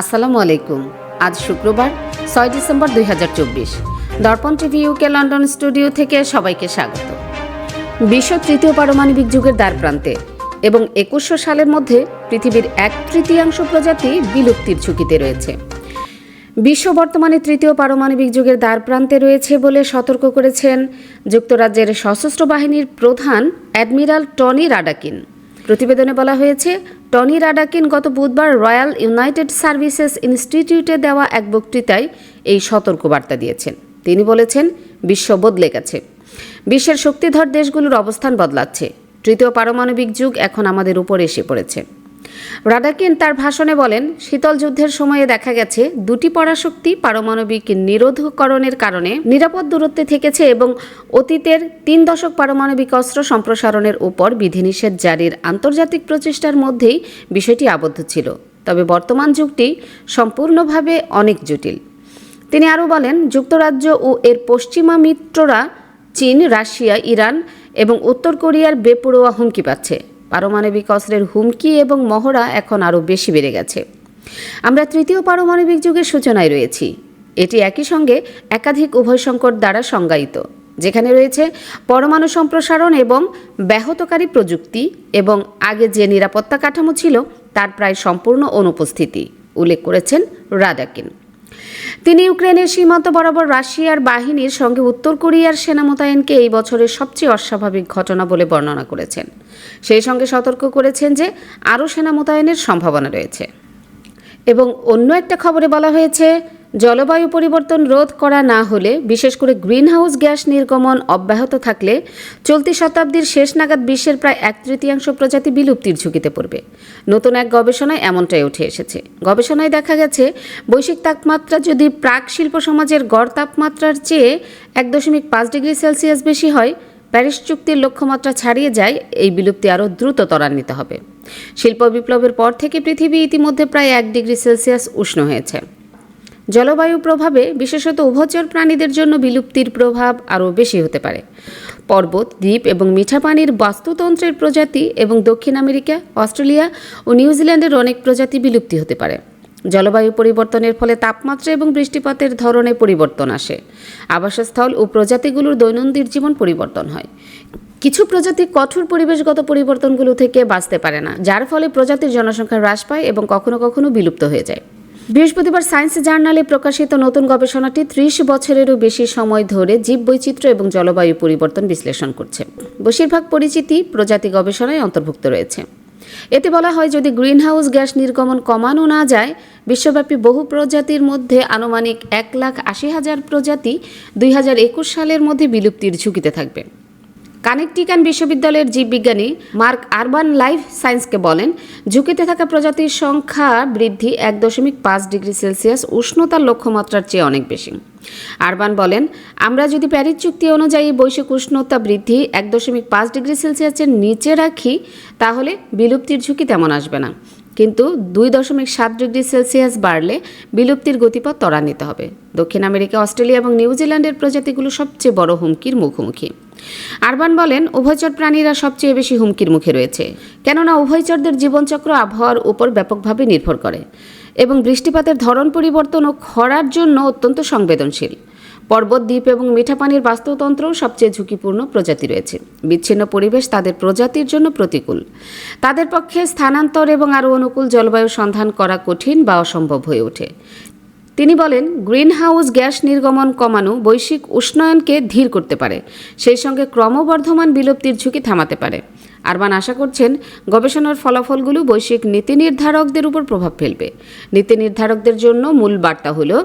আসসালামু আলাইকুম। আজ শুক্রবার, ছয় ডিসেম্বর দুই দর্পণ টিভি ইউকে লন্ডন স্টুডিও থেকে সবাইকে স্বাগত। বিশ্ব তৃতীয় পারমাণবিক যুগের দ্বার প্রান্তে এবং একুশশো সালের মধ্যে পৃথিবীর এক তৃতীয়াংশ প্রজাতি বিলুপ্তির ঝুঁকিতে রয়েছে। বিশ্ব বর্তমানে তৃতীয় পারমাণবিক যুগের দ্বার প্রান্তে রয়েছে বলে সতর্ক করেছেন যুক্তরাজ্যের সশস্ত্র বাহিনীর প্রধান অ্যাডমিরাল টনি রাডাকিন। প্রতিবেদনে বলা হয়েছে, টনি রাডাকিন গত বুধবার রয়্যাল ইউনাইটেড সার্ভিসেস ইনস্টিটিউটে দেওয়া এক বক্তৃতায় এই সতর্কবার্তা দিয়েছেন। তিনি বলেছেন, বিশ্ব বদলে গেছে। বিশ্বের শক্তিধর দেশগুলোর অবস্থান বদলাচ্ছে। তৃতীয় পারমাণবিক যুগ এখন আমাদের উপর এসে পড়েছে। রাডাকিন তার ভাষণে বলেন, শীতল যুদ্ধের সময়ে দেখা গেছে দুটি পরাশক্তি পারমাণবিক নিরোধকরণের কারণে নিরাপদ দূরত্বে থেকেছে এবং অতীতের তিন দশক পারমাণবিক অস্ত্র সম্প্রসারণের উপর বিধিনিষেধ জারির আন্তর্জাতিক প্রচেষ্টার মধ্যেই বিষয়টি আবদ্ধ ছিল। তবে বর্তমান যুগটি সম্পূর্ণভাবে অনেক জটিল। তিনি আরও বলেন, যুক্তরাজ্য ও এর পশ্চিমা মিত্ররা চীন, রাশিয়া, ইরান এবং উত্তর কোরিয়ার বেপরোয়া হুমকি পাচ্ছে। পারমাণবিক অস্ত্রের হুমকি এবং মহড়া এখন আরও বেশি বেড়ে গেছে। আমরা তৃতীয় পারমাণবিক যুগের সূচনায় রয়েছি। এটি একই সঙ্গে একাধিক উভয় সংকট দ্বারা সংজ্ঞায়িত, যেখানে রয়েছে পরমাণু সম্প্রসারণ এবং ব্যাহতকারী প্রযুক্তি এবং আগে যে নিরাপত্তা কাঠামো ছিল, তার প্রায় সম্পূর্ণ অনুপস্থিতি, উল্লেখ করেছেন রাডাকিন। তিনি ইউক্রেনের সীমান্ত বরাবর রাশিয়ার বাহিনীর সঙ্গে উত্তর কোরিয়ার সেনা মোতায়েনকে এই বছরের সবচেয়ে অস্বাভাবিক ঘটনা বলে বর্ণনা করেছেন। সেই সঙ্গে সতর্ক করেছেন যে, আরও সেনা মোতায়েনের সম্ভাবনা রয়েছে। এবং অন্য একটা খবরে বলা হয়েছে জলবায়ু পরিবর্তন রোধ করা না হলে, বিশেষ করে গ্রিনহাউস গ্যাস নির্গমন অব্যাহত থাকলে চলতি শতাব্দীর শেষ নাগাদ বিশ্বের প্রায় এক তৃতীয়াংশ প্রজাতি বিলুপ্তির ঝুঁকিতে পড়বে। নতুন এক গবেষণায় এমনটাই উঠে এসেছে। গবেষণায় দেখা গেছে, বৈশ্বিক তাপমাত্রা যদি প্রাক শিল্প সমাজের গড় তাপমাত্রার চেয়ে এক দশমিক পাঁচ ডিগ্রি সেলসিয়াস বেশি হয়, প্যারিস চুক্তির লক্ষ্যমাত্রা ছাড়িয়ে যায়, এই বিলুপ্তি আরও দ্রুত ত্বরান্বিত হবে। শিল্প বিপ্লবের পর থেকে পৃথিবী ইতিমধ্যে প্রায় এক ডিগ্রি সেলসিয়াস উষ্ণ হয়েছে। জলবায়ু প্রভাবে, বিশেষত উভচর প্রাণীদের জন্য বিলুপ্তির প্রভাব আরও বেশি হতে পারে। পর্বত, দ্বীপ এবং মিঠা পানির বাস্তুতন্ত্রের প্রজাতি এবং দক্ষিণ আমেরিকা, অস্ট্রেলিয়া ও নিউজিল্যান্ডের অনেক প্রজাতি বিলুপ্তি হতে পারে। জলবায়ু পরিবর্তনের ফলে তাপমাত্রা এবং বৃষ্টিপাতের ধরনে পরিবর্তন আসে। আবাসস্থল ও প্রজাতিগুলোর দৈনন্দিন জীবন পরিবর্তন হয়। কিছু প্রজাতি কঠোর পরিবেশগত পরিবর্তনগুলো থেকে বাঁচতে পারে না, যার ফলে প্রজাতির জনসংখ্যা হ্রাস পায় এবং কখনো কখনো বিলুপ্ত হয়ে যায়। বৃহস্পতিবার সায়েন্স জার্নালে প্রকাশিত নতুন গবেষণাটি ত্রিশ বছরেরও বেশি সময় ধরে জীববৈচিত্র্য এবং জলবায়ু পরিবর্তন বিশ্লেষণ করছে। বেশিরভাগ পরিচিতি প্রজাতি গবেষণায় অন্তর্ভুক্ত রয়েছে। এতে বলা হয়, যদি গ্রিনহাউস গ্যাস নির্গমন কমানো না যায়, বিশ্বব্যাপী বহু প্রজাতির মধ্যে আনুমানিক এক লাখ আশি হাজার প্রজাতি দুই হাজার একুশ সালের মধ্যে বিলুপ্তির ঝুঁকিতে থাকবে। কানেকটিকান বিশ্ববিদ্যালয়ের জীববিজ্ঞানী মার্ক আরবান লাইফ সায়েন্সকে বলেন, ঝুঁকিতে থাকা প্রজাতির সংখ্যা বৃদ্ধি এক দশমিক পাঁচ ডিগ্রি সেলসিয়াস উষ্ণতার লক্ষ্যমাত্রার চেয়ে অনেক বেশি। আরবান বলেন, আমরা যদি প্যারিস চুক্তি অনুযায়ী বৈশ্বিক উষ্ণতা বৃদ্ধি এক দশমিক পাঁচ ডিগ্রি সেলসিয়াসের নিচে রাখি, তাহলে বিলুপ্তির ঝুঁকি তেমন আসবে না। কিন্তু দুই দশমিক সাত ডিগ্রি সেলসিয়াস বাড়লে বিলুপ্তির গতিপথ ত্বরান্বিত হবে। দক্ষিণ আমেরিকা, অস্ট্রেলিয়া এবং নিউজিল্যান্ডের প্রজাতিগুলো সবচেয়ে বড় হুমকির মুখোমুখি। আরবান বলেন, উভয়চর প্রাণীরা সবচেয়ে বেশি হুমকির মুখে রয়েছে, কেননা উভয়চরদের জীবনচক্র আবহাওয়ার উপর ব্যাপকভাবে নির্ভর করে এবং বৃষ্টিপাতের ধরন পরিবর্তন ও খরার জন্য অত্যন্ত সংবেদনশীল। পর্বত দ্বীপ এবং মিঠা পানির বাস্তুতন্ত্রও সবচেয়ে ঝুঁকিপূর্ণ প্রজাতি রয়েছে। বিচ্ছিন্ন পরিবেশ তাদের প্রজাতির জন্য প্রতিকূল। তাদের পক্ষে স্থানান্তর এবং আরও অনুকূল জলবায়ু সন্ধান করা কঠিন বা অসম্ভব হয়ে ওঠে। তিনি বলেন, গ্রিনহাউস গ্যাস নির্গমন কমানো বৈশ্বিক উষ্ণায়নকে ধীর করতে পারে, সেই সঙ্গে ক্রমবর্ধমান বিলুপ্তির ঝুঁকি থামাতে পারে। আরবান আশা করছেন, গবেষণার ফলাফলগুলো বৈশ্বিক নীতি নির্ধারকদের উপর প্রভাব ফেলবে। নীতি নির্ধারকদের জন্য মূল বার্তা হলো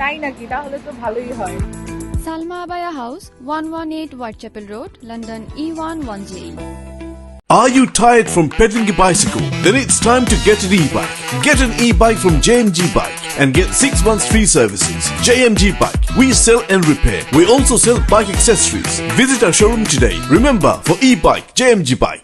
তাই নাকি তাহলে তো ভালোই হয় Salma Abaya House, 118 Whitechapel Road, London E E110. Are you tired from pedaling a bicycle? Then it's time to get an e-bike. Get an e-bike from JMG Bike. and get 6 months free services. JMG Bike. We sell and repair. We also sell bike accessories. Visit our showroom today. Remember, for e-bike, JMG Bike.